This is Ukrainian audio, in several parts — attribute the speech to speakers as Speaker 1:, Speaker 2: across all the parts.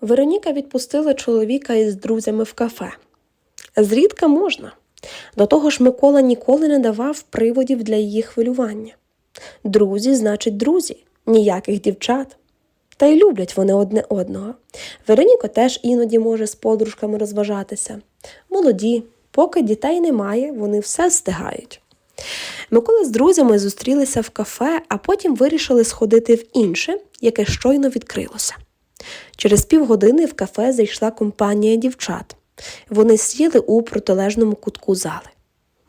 Speaker 1: Вероніка відпустила чоловіка із друзями в кафе. Зрідка можна. До того ж, Микола ніколи не давав приводів для її хвилювання. Друзі, значить, друзі, ніяких дівчат. Та й люблять вони одне одного. Вероніка теж іноді може з подружками розважатися. Молоді, поки дітей немає, вони все встигають. Микола з друзями зустрілися в кафе, а потім вирішили сходити в інше, яке щойно відкрилося. Через півгодини в кафе зайшла компанія дівчат. Вони сіли у протилежному кутку зали.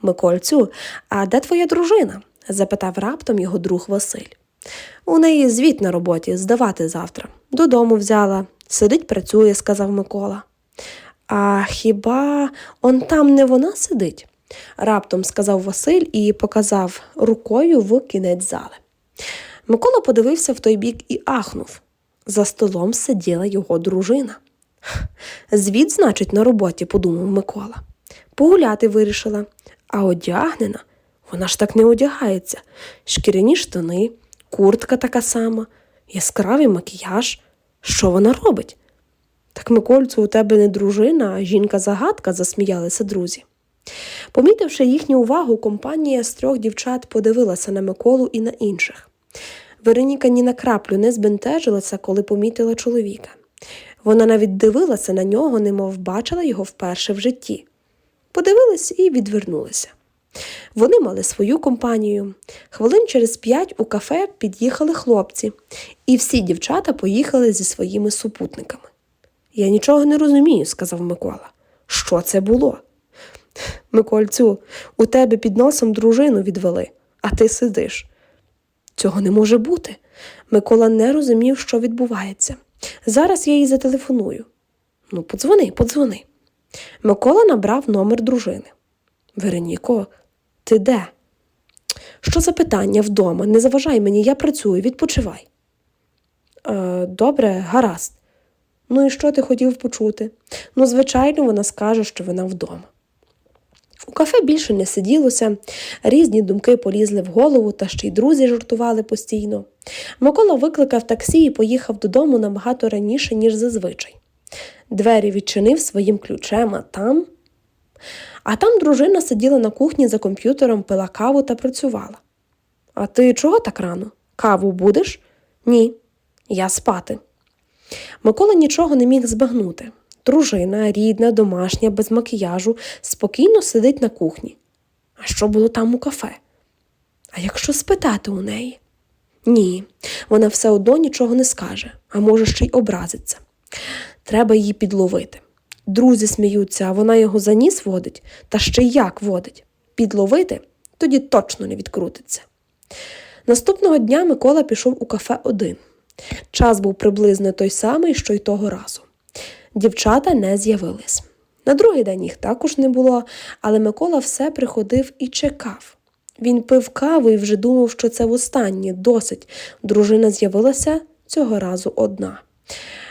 Speaker 1: Микольцю, а де твоя дружина? запитав раптом його друг Василь. У неї звіт на роботі здавати завтра. Додому взяла. Сидить, працює, сказав Микола. А хіба он там не вона сидить? раптом сказав Василь і показав рукою в кінець зали. Микола подивився в той бік і ахнув. За столом сиділа його дружина. Звіт, значить, на роботі, подумав Микола. Погуляти вирішила, а одягнена. Вона ж так не одягається. Шкіряні штани, куртка така сама, яскравий макіяж. Що вона робить? Так, Микольцю, у тебе не дружина, а жінка-загадка, засміялися друзі. Помітивши їхню увагу, компанія з трьох дівчат подивилася на Миколу і на інших. Вероніка ні на краплю не збентежилася, коли помітила чоловіка. Вона навіть дивилася на нього, немов бачила його вперше в житті. Подивилась і відвернулися. Вони мали свою компанію. Хвилин через п'ять у кафе під'їхали хлопці, і всі дівчата поїхали зі своїми супутниками. Я нічого не розумію, сказав Микола. Що це було? Микольцю, у тебе під носом дружину відвели, а ти сидиш. Цього не може бути. Микола не розумів, що відбувається. Зараз я їй зателефоную. Ну, подзвони, подзвони. Микола набрав номер дружини. Вероніко, ти де? Що за питання вдома? Не заважай мені, я працюю, відпочивай. Е, добре, гаразд. Ну і що ти хотів почути? Ну, звичайно, вона скаже, що вона вдома. У кафе більше не сиділося, різні думки полізли в голову, та ще й друзі жартували постійно. Микола викликав таксі і поїхав додому набагато раніше, ніж зазвичай. Двері відчинив своїм ключем, а там. А там дружина сиділа на кухні за комп'ютером, пила каву та працювала. А ти чого так рано? Каву будеш? Ні. Я спати. Микола нічого не міг збагнути. Дружина, рідна, домашня, без макіяжу, спокійно сидить на кухні. А що було там у кафе? А якщо спитати у неї? Ні, вона все одно нічого не скаже, а може, ще й образиться. Треба її підловити. Друзі сміються, а вона його за ніс водить, та ще й як водить. Підловити тоді точно не відкрутиться. Наступного дня Микола пішов у кафе один. Час був приблизно той самий, що й того разу. Дівчата не з'явились. На другий день їх також не було, але Микола все приходив і чекав. Він пив каву і вже думав, що це востаннє, досить. Дружина з'явилася цього разу одна.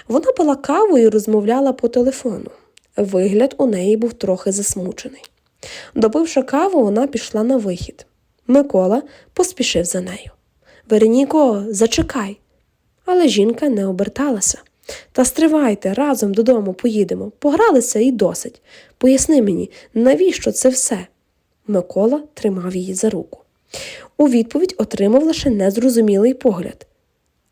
Speaker 1: Вона пила каву і розмовляла по телефону. Вигляд у неї був трохи засмучений. Допивши каву, вона пішла на вихід. Микола поспішив за нею. Вероніко, зачекай. Але жінка не оберталася. Та стривайте, разом додому поїдемо. Погралися і досить. Поясни мені, навіщо це все? Микола тримав її за руку. У відповідь отримав лише незрозумілий погляд.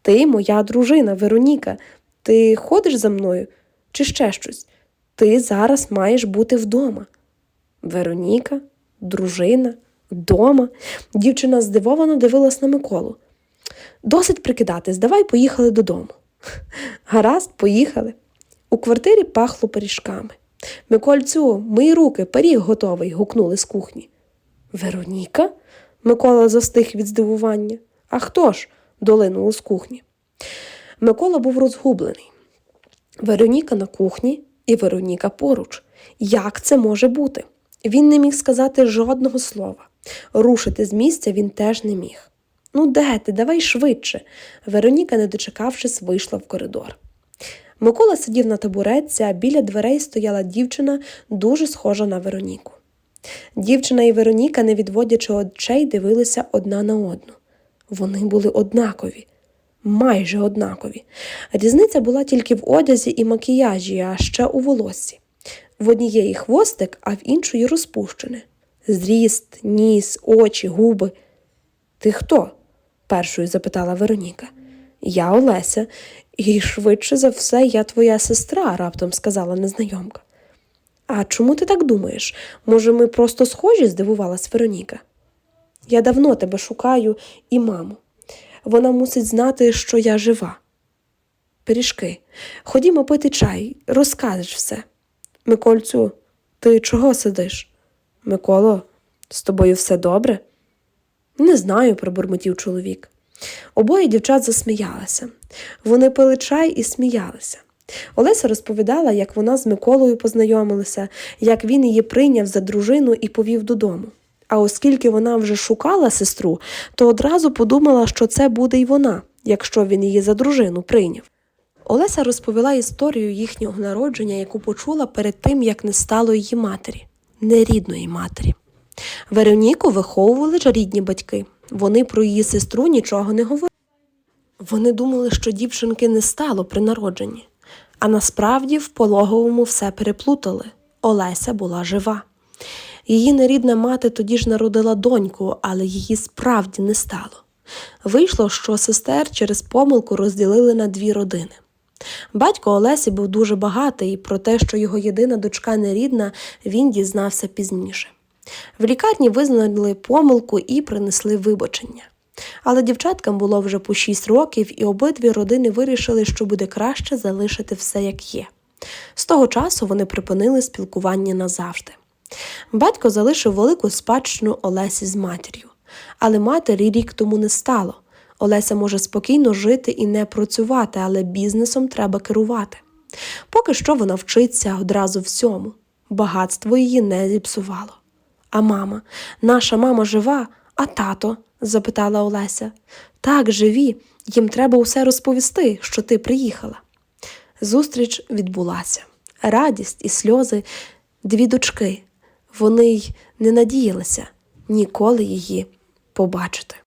Speaker 1: Ти моя дружина, Вероніка, ти ходиш за мною чи ще щось? Ти зараз маєш бути вдома. Вероніка, дружина, вдома. Дівчина здивовано дивилась на Миколу. Досить прикидатись, давай поїхали додому. Гаразд, поїхали. У квартирі пахло пиріжками. Микольцю, мої руки, пиріг готовий, гукнули з кухні. Вероніка? Микола застиг від здивування. А хто ж? долинуло з кухні. Микола був розгублений. Вероніка на кухні і Вероніка поруч. Як це може бути? Він не міг сказати жодного слова. Рушити з місця він теж не міг. Ну, де ти? Давай швидше. Вероніка, не дочекавшись, вийшла в коридор. Микола сидів на табуретці, а біля дверей стояла дівчина, дуже схожа на Вероніку. Дівчина і Вероніка, не відводячи очей, дивилися одна на одну. Вони були однакові. майже однакові. Різниця була тільки в одязі і макіяжі, а ще у волоссі. В однієї хвостик, а в іншої розпущене. Зріст, ніс, очі, губи. Ти хто? Першою запитала Вероніка. Я Олеся, і швидше за все я твоя сестра, раптом сказала незнайомка. А чому ти так думаєш? Може, ми просто схожі? здивувалась Вероніка. Я давно тебе шукаю і маму. Вона мусить знати, що я жива. Пиріжки, ходімо пити чай, розкажеш все. Микольцю, ти чого сидиш? Миколо, з тобою все добре? Не знаю, пробурмотів чоловік. Обоє дівчат засміялися. Вони пили чай і сміялися. Олеся розповідала, як вона з Миколою познайомилася, як він її прийняв за дружину і повів додому. А оскільки вона вже шукала сестру, то одразу подумала, що це буде й вона, якщо він її за дружину прийняв. Олеся розповіла історію їхнього народження, яку почула перед тим, як не стало її матері, нерідної матері. Вероніку виховували ж рідні батьки. Вони про її сестру нічого не говорили. Вони думали, що дівчинки не стало при народженні, а насправді в пологовому все переплутали. Олеся була жива. Її нерідна мати тоді ж народила доньку, але її справді не стало. Вийшло, що сестер через помилку розділили на дві родини. Батько Олесі був дуже багатий, і про те, що його єдина дочка нерідна, він дізнався пізніше. В лікарні визнали помилку і принесли вибачення. Але дівчаткам було вже по 6 років, і обидві родини вирішили, що буде краще залишити все як є. З того часу вони припинили спілкування назавжди. Батько залишив велику спадщину Олесі з матір'ю, але матері рік тому не стало. Олеся може спокійно жити і не працювати, але бізнесом треба керувати. Поки що вона вчиться одразу всьому. Багатство її не зіпсувало. А мама, наша мама жива, а тато? запитала Олеся. Так, живі, їм треба усе розповісти, що ти приїхала. Зустріч відбулася. Радість і сльози, дві дочки. Вони й не надіялися ніколи її побачити.